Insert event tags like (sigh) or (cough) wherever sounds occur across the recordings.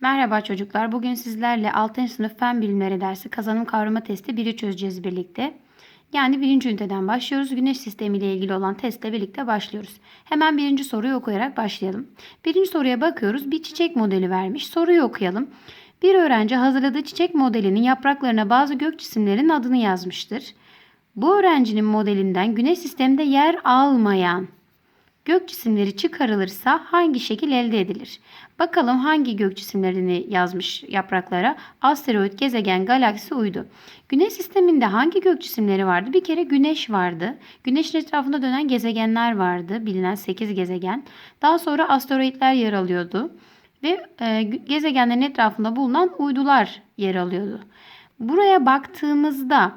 Merhaba çocuklar. Bugün sizlerle 6. sınıf fen bilimleri dersi kazanım kavrama testi 1'i çözeceğiz birlikte. Yani birinci üniteden başlıyoruz. Güneş sistemi ile ilgili olan testle birlikte başlıyoruz. Hemen birinci soruyu okuyarak başlayalım. Birinci soruya bakıyoruz. Bir çiçek modeli vermiş. Soruyu okuyalım. Bir öğrenci hazırladığı çiçek modelinin yapraklarına bazı gök cisimlerin adını yazmıştır. Bu öğrencinin modelinden güneş sisteminde yer almayan Gök cisimleri çıkarılırsa hangi şekil elde edilir? Bakalım hangi gök cisimlerini yazmış yapraklara? Asteroid, gezegen, galaksi, uydu. Güneş sisteminde hangi gök cisimleri vardı? Bir kere güneş vardı. Güneşin etrafında dönen gezegenler vardı. Bilinen 8 gezegen. Daha sonra asteroidler yer alıyordu. Ve e, gezegenlerin etrafında bulunan uydular yer alıyordu. Buraya baktığımızda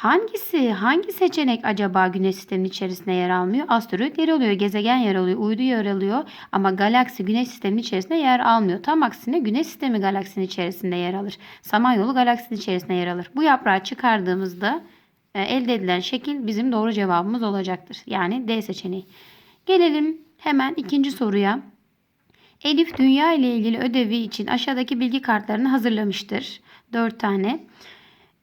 Hangisi, hangi seçenek acaba güneş sisteminin içerisinde yer almıyor? Asteroid yer alıyor, gezegen yer alıyor, uydu yer alıyor ama galaksi güneş sisteminin içerisinde yer almıyor. Tam aksine güneş sistemi galaksinin içerisinde yer alır. Samanyolu galaksinin içerisinde yer alır. Bu yaprağı çıkardığımızda e, elde edilen şekil bizim doğru cevabımız olacaktır. Yani D seçeneği. Gelelim hemen ikinci soruya. Elif dünya ile ilgili ödevi için aşağıdaki bilgi kartlarını hazırlamıştır. 4 tane.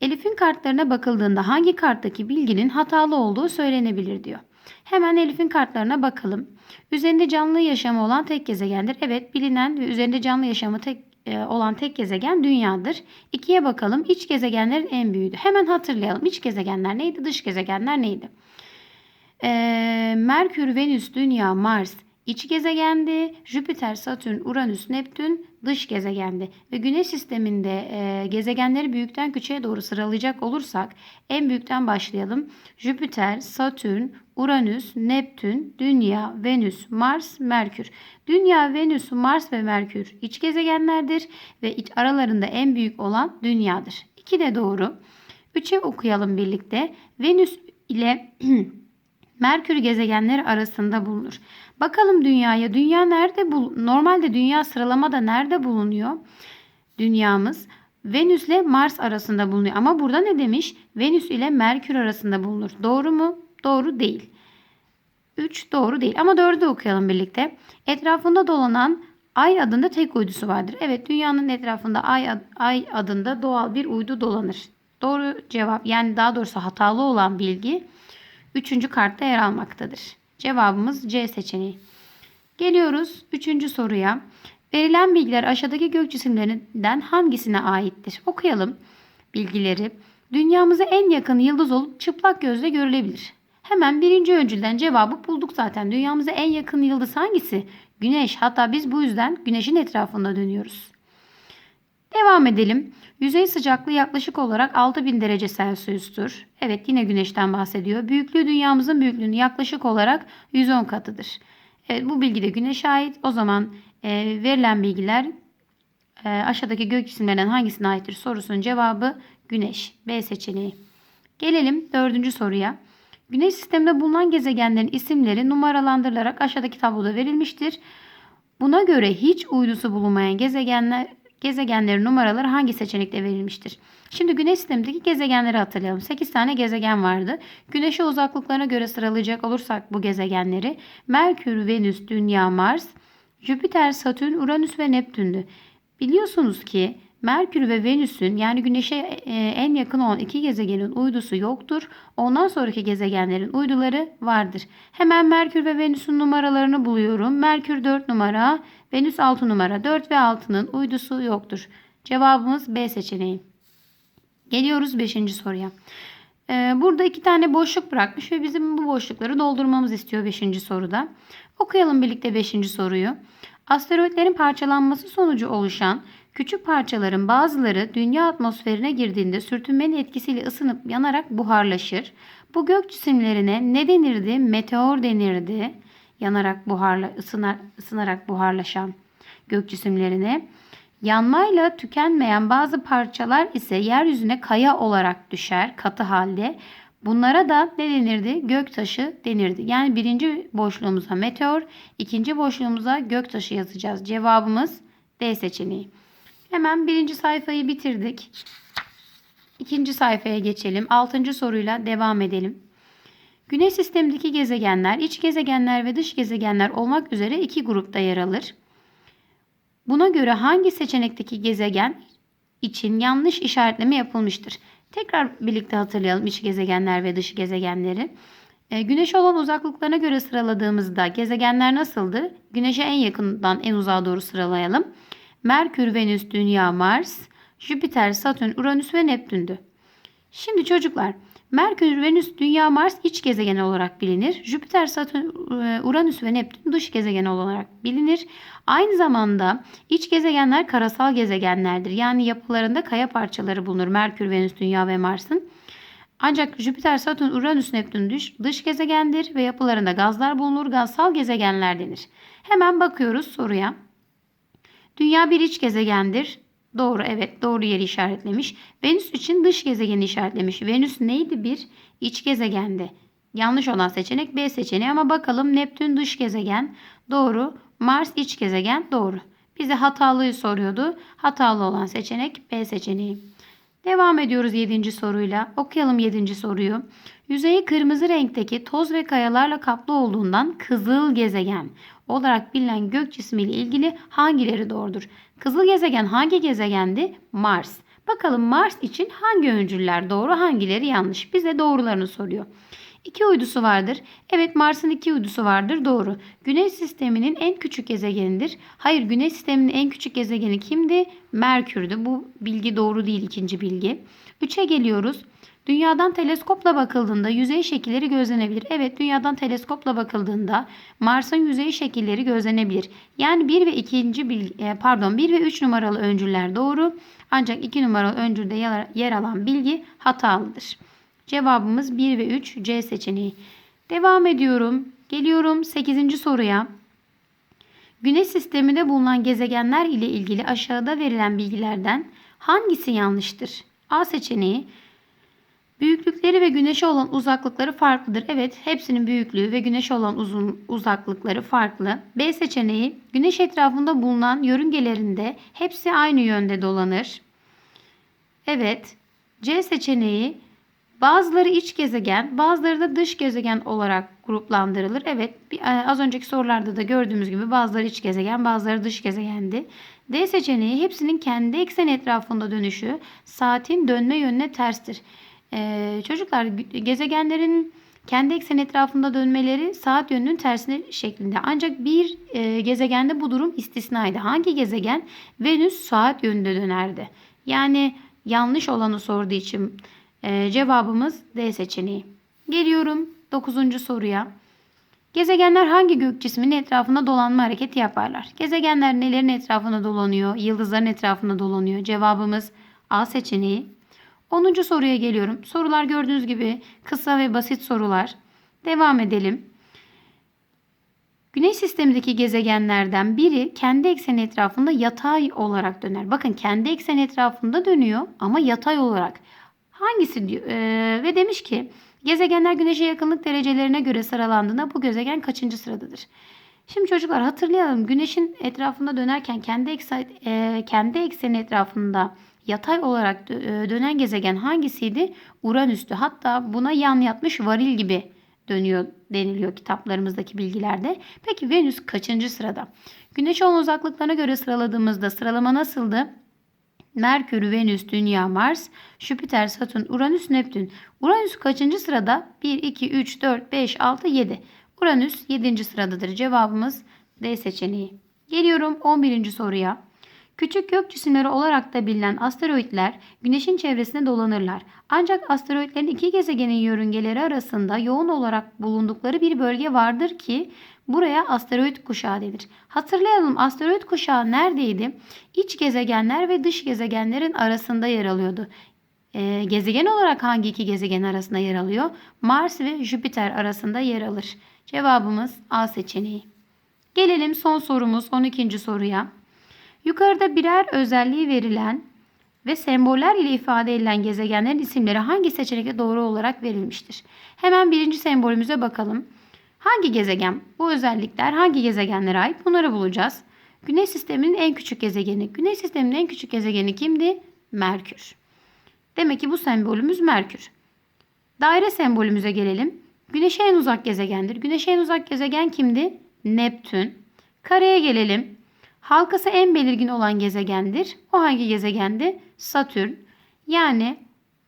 Elif'in kartlarına bakıldığında hangi karttaki bilginin hatalı olduğu söylenebilir diyor. Hemen Elif'in kartlarına bakalım. Üzerinde canlı yaşamı olan tek gezegendir. Evet bilinen ve üzerinde canlı yaşamı tek e, olan tek gezegen dünyadır. İkiye bakalım. İç gezegenlerin en büyüğüydü. Hemen hatırlayalım. İç gezegenler neydi? Dış gezegenler neydi? Ee, Merkür, Venüs, Dünya, Mars iç gezegendi. Jüpiter, Satürn, Uranüs, Neptün dış gezegendi. Ve Güneş sisteminde e, gezegenleri büyükten küçüğe doğru sıralayacak olursak en büyükten başlayalım. Jüpiter, Satürn, Uranüs, Neptün, Dünya, Venüs, Mars, Merkür. Dünya, Venüs, Mars ve Merkür iç gezegenlerdir ve aralarında en büyük olan Dünya'dır. İki de doğru. Üçe okuyalım birlikte. Venüs ile (clears throat) Merkür gezegenleri arasında bulunur. Bakalım dünyaya. Dünya nerede? Bul Normalde dünya sıralamada nerede bulunuyor? Dünyamız Venüs ile Mars arasında bulunuyor. Ama burada ne demiş? Venüs ile Merkür arasında bulunur. Doğru mu? Doğru değil. 3 doğru değil. Ama 4'ü okuyalım birlikte. Etrafında dolanan Ay adında tek uydusu vardır. Evet dünyanın etrafında Ay, ad Ay adında doğal bir uydu dolanır. Doğru cevap yani daha doğrusu hatalı olan bilgi 3. kartta yer almaktadır. Cevabımız C seçeneği. Geliyoruz 3. soruya. Verilen bilgiler aşağıdaki gök cisimlerinden hangisine aittir? Okuyalım bilgileri. Dünyamıza en yakın yıldız olup çıplak gözle görülebilir. Hemen birinci öncülden cevabı bulduk zaten. Dünyamıza en yakın yıldız hangisi? Güneş. Hatta biz bu yüzden güneşin etrafında dönüyoruz. Devam edelim. Yüzey sıcaklığı yaklaşık olarak 6000 derece Celsius'tur. Evet yine güneşten bahsediyor. Büyüklüğü dünyamızın büyüklüğünün yaklaşık olarak 110 katıdır. Evet bu bilgi de güneşe ait. O zaman e, verilen bilgiler e, aşağıdaki gök cisimlerinden hangisine aittir sorusunun cevabı güneş. B seçeneği. Gelelim dördüncü soruya. Güneş sisteminde bulunan gezegenlerin isimleri numaralandırılarak aşağıdaki tabloda verilmiştir. Buna göre hiç uydusu bulunmayan gezegenler Gezegenlerin numaraları hangi seçenekte verilmiştir? Şimdi güneş sistemindeki gezegenleri hatırlayalım. 8 tane gezegen vardı. Güneşe uzaklıklarına göre sıralayacak olursak bu gezegenleri Merkür, Venüs, Dünya, Mars, Jüpiter, Satürn, Uranüs ve Neptün'dü. Biliyorsunuz ki Merkür ve Venüs'ün yani Güneş'e e, en yakın olan iki gezegenin uydusu yoktur. Ondan sonraki gezegenlerin uyduları vardır. Hemen Merkür ve Venüs'ün numaralarını buluyorum. Merkür 4 numara, Venüs 6 numara. 4 ve 6'nın uydusu yoktur. Cevabımız B seçeneği. Geliyoruz 5. soruya. Ee, burada iki tane boşluk bırakmış ve bizim bu boşlukları doldurmamız istiyor 5. soruda. Okuyalım birlikte 5. soruyu. Asteroidlerin parçalanması sonucu oluşan küçük parçaların bazıları dünya atmosferine girdiğinde sürtünmenin etkisiyle ısınıp yanarak buharlaşır. Bu gök cisimlerine ne denirdi? Meteor denirdi yanarak buharla ısınar, ısınarak buharlaşan gök cisimlerine. Yanmayla tükenmeyen bazı parçalar ise yeryüzüne kaya olarak düşer katı halde. Bunlara da ne denirdi? Göktaşı denirdi. Yani birinci boşluğumuza meteor, ikinci boşluğumuza göktaşı yazacağız. Cevabımız D seçeneği. Hemen birinci sayfayı bitirdik. İkinci sayfaya geçelim. Altıncı soruyla devam edelim. Güneş sistemindeki gezegenler, iç gezegenler ve dış gezegenler olmak üzere iki grupta yer alır. Buna göre hangi seçenekteki gezegen için yanlış işaretleme yapılmıştır? Tekrar birlikte hatırlayalım iç gezegenler ve dış gezegenleri. E, Güneşe olan uzaklıklarına göre sıraladığımızda gezegenler nasıldı? Güneşe en yakından en uzağa doğru sıralayalım. Merkür, Venüs, Dünya, Mars, Jüpiter, Satürn, Uranüs ve Neptün'dü. Şimdi çocuklar Merkür, Venüs, Dünya, Mars iç gezegen olarak bilinir. Jüpiter, Satürn, e, Uranüs ve Neptün dış gezegen olarak bilinir. Aynı zamanda iç gezegenler karasal gezegenlerdir. Yani yapılarında kaya parçaları bulunur. Merkür, Venüs, Dünya ve Mars'ın. Ancak Jüpiter, Satürn, Uranüs, Neptün dış, dış gezegendir ve yapılarında gazlar bulunur. Gazsal gezegenler denir. Hemen bakıyoruz soruya. Dünya bir iç gezegendir. Doğru evet doğru yeri işaretlemiş. Venüs için dış gezegeni işaretlemiş. Venüs neydi bir? iç gezegendi. Yanlış olan seçenek B seçeneği ama bakalım Neptün dış gezegen doğru. Mars iç gezegen doğru. Bize hatalıyı soruyordu. Hatalı olan seçenek B seçeneği. Devam ediyoruz 7. soruyla. Okuyalım 7. soruyu. Yüzeyi kırmızı renkteki toz ve kayalarla kaplı olduğundan kızıl gezegen olarak bilinen gök cismiyle ilgili hangileri doğrudur? Kızıl gezegen hangi gezegendi? Mars. Bakalım Mars için hangi öncüller doğru, hangileri yanlış? Bize doğrularını soruyor. İki uydusu vardır. Evet Mars'ın iki uydusu vardır. Doğru. Güneş sisteminin en küçük gezegenidir. Hayır Güneş sisteminin en küçük gezegeni kimdi? Merkür'dü. Bu bilgi doğru değil ikinci bilgi. Üçe geliyoruz. Dünyadan teleskopla bakıldığında yüzey şekilleri gözlenebilir. Evet dünyadan teleskopla bakıldığında Mars'ın yüzey şekilleri gözlenebilir. Yani 1 ve 2. bilgi, e, pardon 1 ve 3 numaralı öncüller doğru. Ancak 2 numaralı öncülde yer alan bilgi hatalıdır. Cevabımız 1 ve 3 C seçeneği. Devam ediyorum. Geliyorum 8. soruya. Güneş sisteminde bulunan gezegenler ile ilgili aşağıda verilen bilgilerden hangisi yanlıştır? A seçeneği Büyüklükleri ve güneşe olan uzaklıkları farklıdır. Evet, hepsinin büyüklüğü ve güneşe olan uzun uzaklıkları farklı. B seçeneği güneş etrafında bulunan yörüngelerinde hepsi aynı yönde dolanır. Evet. C seçeneği bazıları iç gezegen, bazıları da dış gezegen olarak gruplandırılır. Evet, e, az önceki sorularda da gördüğümüz gibi bazıları iç gezegen, bazıları dış gezegendi. D seçeneği hepsinin kendi eksen etrafında dönüşü saatin dönme yönüne terstir. Ee, çocuklar gezegenlerin kendi eksen etrafında dönmeleri saat yönünün tersine şeklinde. Ancak bir e, gezegende bu durum istisnaydı. Hangi gezegen? Venüs saat yönünde dönerdi. Yani yanlış olanı sorduğu için e, cevabımız D seçeneği. Geliyorum 9. soruya. Gezegenler hangi gök cisminin etrafında dolanma hareketi yaparlar? Gezegenler nelerin etrafında dolanıyor? Yıldızların etrafında dolanıyor. Cevabımız A seçeneği. 10. soruya geliyorum. Sorular gördüğünüz gibi kısa ve basit sorular. Devam edelim. Güneş sistemindeki gezegenlerden biri kendi ekseni etrafında yatay olarak döner. Bakın kendi ekseni etrafında dönüyor ama yatay olarak. Hangisi diyor? Ee, ve demiş ki gezegenler güneşe yakınlık derecelerine göre sıralandığında bu gezegen kaçıncı sıradadır? Şimdi çocuklar hatırlayalım. Güneşin etrafında dönerken kendi eksen, e, kendi ekseni etrafında yatay olarak e, dönen gezegen hangisiydi? Uranüs'tü. Hatta buna yan yatmış varil gibi dönüyor deniliyor kitaplarımızdaki bilgilerde. Peki Venüs kaçıncı sırada? Güneş olan uzaklıklarına göre sıraladığımızda sıralama nasıldı? Merkür, Venüs, Dünya, Mars, Jüpiter, Satürn, Uranüs, Neptün. Uranüs kaçıncı sırada? 1, 2, 3, 4, 5, 6, 7. Uranüs 7. sıradadır. Cevabımız D seçeneği. Geliyorum 11. soruya. Küçük gök cisimleri olarak da bilinen asteroitler Güneş'in çevresinde dolanırlar. Ancak asteroitlerin iki gezegenin yörüngeleri arasında yoğun olarak bulundukları bir bölge vardır ki buraya asteroit kuşağı denir. Hatırlayalım asteroit kuşağı neredeydi? İç gezegenler ve dış gezegenlerin arasında yer alıyordu. Ee, gezegen olarak hangi iki gezegen arasında yer alıyor? Mars ve Jüpiter arasında yer alır. Cevabımız A seçeneği. Gelelim son sorumuz 12. soruya. Yukarıda birer özelliği verilen ve semboller ile ifade edilen gezegenlerin isimleri hangi seçenekte doğru olarak verilmiştir? Hemen birinci sembolümüze bakalım. Hangi gezegen? Bu özellikler hangi gezegenlere ait? Bunları bulacağız. Güneş sisteminin en küçük gezegeni. Güneş sisteminin en küçük gezegeni kimdi? Merkür. Demek ki bu sembolümüz Merkür. Daire sembolümüze gelelim. Güneşe en uzak gezegendir. Güneşe en uzak gezegen kimdi? Neptün. Kareye gelelim. Halkası en belirgin olan gezegendir. O hangi gezegendi? Satürn. Yani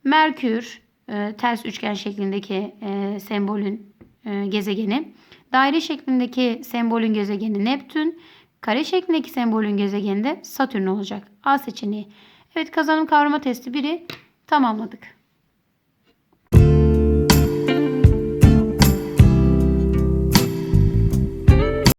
Merkür e, ters üçgen şeklindeki e, sembolün e, gezegeni. Daire şeklindeki sembolün gezegeni Neptün. Kare şeklindeki sembolün gezegeni de Satürn olacak. A seçeneği. Evet kazanım kavrama testi 1'i tamamladık.